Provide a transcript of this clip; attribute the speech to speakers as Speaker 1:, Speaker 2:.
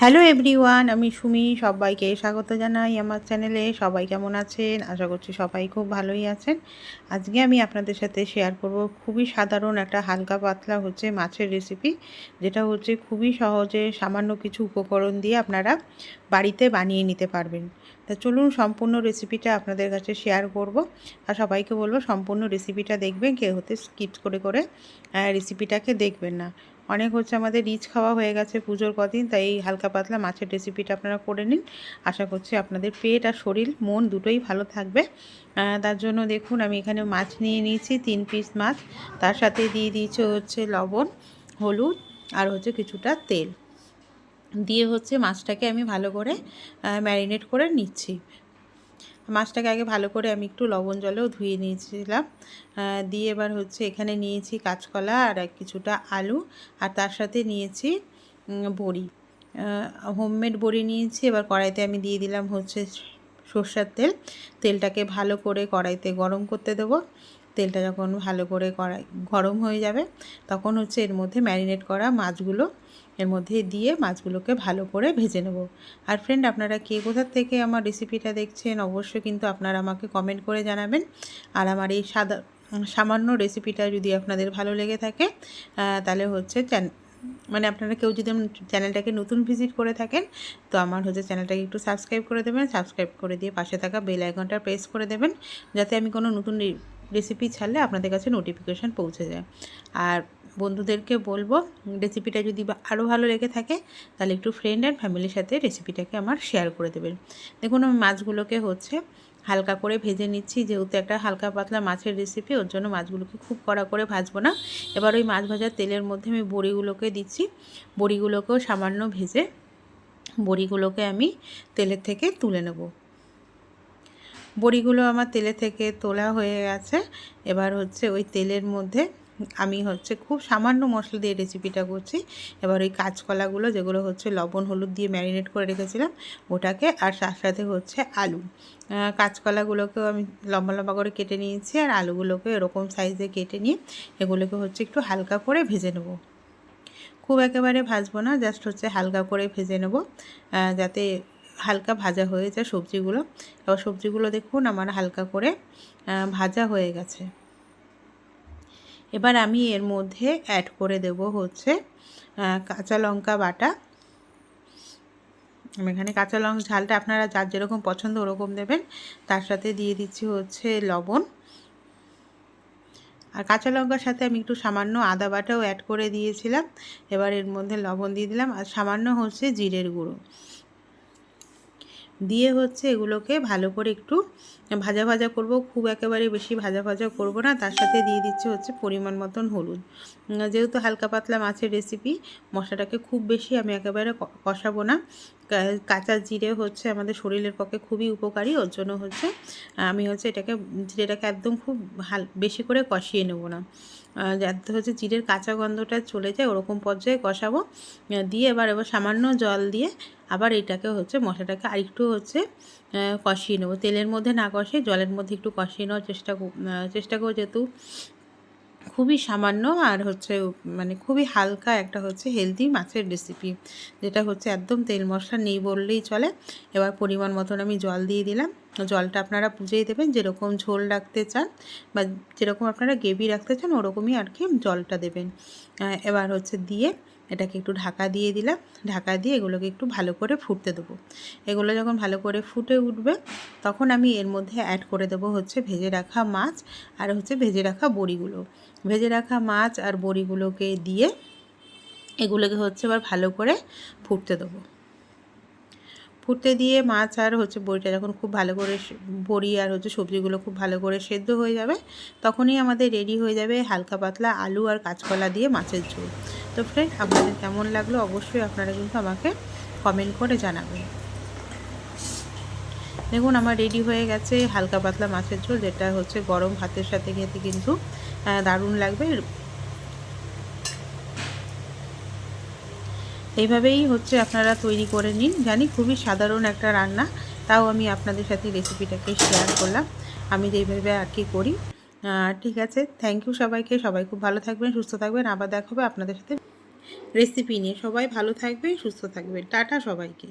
Speaker 1: Hello everyone আমি সুমি, সবাইকে স্বাগত জানাই আমার চ্যানেলে সবাই কেমন আছেন? আশা করছি সবাই খুব ভালোই আছেন। আজকে আমি আপনাদের সাথে শেয়ার করব খুবই সাধারণ একটা হালকা পাতলা হচ্ছে মাছের রেসিপি যেটা হচ্ছে খুবই সহজে সামান্য কিছু উপকরণ দিয়ে আপনারা বাড়িতে বানিয়ে নিতে পারবেন। তা চলুন সম্পূর্ণ রেসিপিটা আপনাদের কাছে শেয়ার করব। আর সবাইকে বলব সম্পূর্ণ রেসিপিটা দেখবেন, কেউ হতে স্কিপ করে করে রেসিপিটাকে দেখবেন না। অনেক হচ্ছে আমাদের রিচ খাওয়া হয়ে গেছে পুজোর কদিন, তাই এই হালকা পাতলা মাছের রেসিপিটা আপনারা করে নিন। আশা করছি আপনাদের পেট আর শরীর, মন দুটোই ভালো থাকবে। তার জন্য দেখুন, আমি এখানে মাছ নিয়ে নিয়েছি, তিন পিস মাছ। তার সাথে দিয়ে দিয়েছে হচ্ছে লবণ, হলুদ আর হচ্ছে কিছুটা তেল। দিয়ে হচ্ছে মাছটাকে আমি ভালো করে ম্যারিনেট করে নিচ্ছি। মাছটাকে আগে ভালো করে আমি একটু লবণ জলেও ধুয়ে নিয়েছিলাম। দিয়ে এবার হচ্ছে এখানে নিয়েছি কাঁচকলা আর কিছুটা আলু আর তার সাথে নিয়েছি বড়ি। হোমমেড বড়ি নিয়েছি, এবার কড়াইতে আমি দিয়ে দিলাম হচ্ছে সর্ষার তেল। তেলটাকে ভালো করে কড়াইতে গরম করতে দেবো। তেলটা যখন ভালো করে কড়াই গরম হয়ে যাবে, তখন হচ্ছে এর মধ্যে ম্যারিনেট করা মাছগুলো এর মধ্যে দিয়ে মাছগুলোকে ভালো করে ভেজে নেব। আর ফ্রেন্ড আপনারা কে কোথার থেকে আমার রেসিপিটা দেখছেন, অবশ্যই কিন্তু আপনারা আমাকে কমেন্ট করে জানাবেন। আর আমার এই সাদা, সামান্য রেসিপিটা যদি আপনাদের ভালো লেগে থাকে তাহলে হচ্ছে মানে আপনারা কেউ যদি চ্যানেলটাকে নতুন ভিজিট করে থাকেন, তো আমার হচ্ছে চ্যানেলটাকে একটু সাবস্ক্রাইব করে দেবেন। সাবস্ক্রাইব করে দিয়ে পাশে থাকা বেল আইকনটা প্রেস করে দেবেন, যাতে আমি কোনো নতুন রেসিপি ছাড়লে আপনাদের কাছে নোটিফিকেশান পৌঁছে যায়। আর বন্ধুদেরকে বলব রেসিপিটা যদি আরও ভালো লেগে থাকে, তাহলে একটু ফ্রেন্ড অ্যান্ড ফ্যামিলির সাথে রেসিপিটাকে আমার শেয়ার করে দেবেন। দেখুন, আমি মাছগুলোকে হচ্ছে হালকা করে ভেজে নিচ্ছি, যেহেতু একটা হালকা পাতলা মাছের রেসিপি ওর জন্য মাছগুলোকে খুব কড়া করে ভাজবো না। এবার ওই মাছ ভাজার তেলের মধ্যে আমি বড়িগুলোকে দিচ্ছি। বড়িগুলোকেও সামান্য ভেজে বড়িগুলোকে আমি তেলের থেকে তুলে নেব। বড়িগুলো আমার তেলে থেকে তোলা হয়ে গেছে। এবার হচ্ছে ওই তেলের মধ্যে আমি হচ্ছে খুব সামান্য মশলা দিয়ে রেসিপিটা করছি। এবার ওই কাঁচকলাগুলো, যেগুলো হচ্ছে লবণ, হলুদ দিয়ে ম্যারিনেট করে রেখেছিলাম, ওটাকে আর তার সাথে হচ্ছে আলু। কাঁচকলাগুলোকেও আমি লম্বা লম্বা করে কেটে নিয়েছি আর আলুগুলোকে এরকম সাইজে কেটে নিয়ে এগুলোকে হচ্ছে একটু হালকা করে ভেজে নেব। খুব একেবারে ভাজবো না জাস্ট হচ্ছে হালকা করে ভেজে নেব। যাতে হালকা ভাজা হয়ে যায় সবজিগুলো। এবার সবজিগুলো দেখুন, আমার হালকা করে ভাজা হয়ে গেছে। এবার আমি এর মধ্যে অ্যাড করে দেব হচ্ছে কাঁচা লঙ্কা বাটা। আমি এখানে কাঁচা লঙ্কা ঝালটা আপনারা যার যেরকম পছন্দ ওরকম দেবেন। তার সাথে দিয়ে দিচ্ছি হচ্ছে লবণ। আর কাঁচা লঙ্কার সাথে আমি একটু সামান্য আদা বাটাও অ্যাড করে দিয়েছিলাম। এবার এর মধ্যে লবণ দিয়ে দিলাম। আর সামান্য হচ্ছে জিরের গুঁড়ো। দিয়ে হচ্ছে এগুলোকে ভালো করে একটু ভাজা ভাজা করব। খুব একেবারে বেশি ভাজা ভাজা করব না, তার সাথে দিয়ে দিচ্ছি হচ্ছে পরিমাণ মতন হলুদ। যেহেতু হালকা পাতলা মাছের রেসিপি মশলাটাকে খুব বেশি আমি একেবারে কষাবো না। কাঁচা জিরে হচ্ছে আমাদের শরীরের পক্ষে খুবই উপকারী, ওর জন্য হচ্ছে আমি হচ্ছে এটাকে, জিরেটাকে একদম খুব হাল, বেশি করে কষিয়ে নেব না। যাতে হচ্ছে জিরের কাঁচা গন্ধটা চলে যায়, ওরকম পর্যায়ে কষাবো। দিয়ে এবার এবার সামান্য জল দিয়ে আবার এটাকে হচ্ছে মশলাটাকে আরেকটু হচ্ছে কষিয়ে নেব। তেলের মধ্যে না কষে জলের মধ্যে একটু কষিয়ে নেওয়ার চেষ্টা চেষ্টা করব যেহেতু খুবই সামান্য আর হচ্ছে মানে খুবই হালকা একটা হচ্ছে হেলদি মাছের রেসিপি যেটা হচ্ছে একদম তেল মশলা নেই বললেই চলে। এবার পরিমাণ মতন আমি জল দিয়ে দিলাম। জলটা আপনারা বুঝেই দেবেন যেরকম ঝোল রাখতে চান বা যেরকম আপনারা গ্রেভি রাখতে চান ওরকমই আর কি জলটা দেবেন। এবার হচ্ছে দিয়ে এটাকে একটু ঢাকা দিয়ে দিলাম। ঢাকা দিয়ে এগুলোকে একটু ভালো করে ফুটতে দেবো। এগুলো যখন ভালো করে ফুটে উঠবে, তখন আমি এর মধ্যে অ্যাড করে দেবো হচ্ছে ভেজে রাখা মাছ আর হচ্ছে ভেজে রাখা বড়িগুলো। ভেজে রাখা মাছ আর বড়িগুলোকে দিয়ে এগুলোকে হচ্ছে এবার ভালো করে ফুটতে দেবো। ফুটতে দিয়ে মাছ আর হচ্ছে বড়িটা যখন খুব ভালো করে বড়ি আর হচ্ছে সবজিগুলো খুব ভালো করে সেদ্ধ হয়ে যাবে, তখনই আমাদের রেডি হয়ে যাবে হালকা পাতলা আলু আর কাঁচকলা দিয়ে মাছের ঝোল। তো ফ্রেন্ড আপনাদের কেমন লাগল? অবশ্যই আপনারা কিন্তু আমাকে কমেন্ট করে জানাবেন। দেখুন, আমার রেডি হয়ে গেছে হালকা পাতলা মাছের ঝোল, যেটা হচ্ছে গরম ভাতের সাথে খেতে কিন্তু দারুণ লাগবে। এইভাবেই হচ্ছে আপনারা তৈরি করে নিন। জানি খুবই সাধারণ একটা রান্না, তাও আমি আপনাদের সাথে রেসিপিটাকে শেয়ার করলাম। আমি যেইভাবে আর কি করি। ঠিক আছে। থ্যাংক ইউ সবাইকে। সবাই খুব ভালো থাকবেন, সুস্থ থাকবেন। আবার দেখা হবে আপনাদের সাথে রেসিপি নিয়ে। সবাই ভালো থাকবে সুস্থ থাকবে টাটা সবাইকে।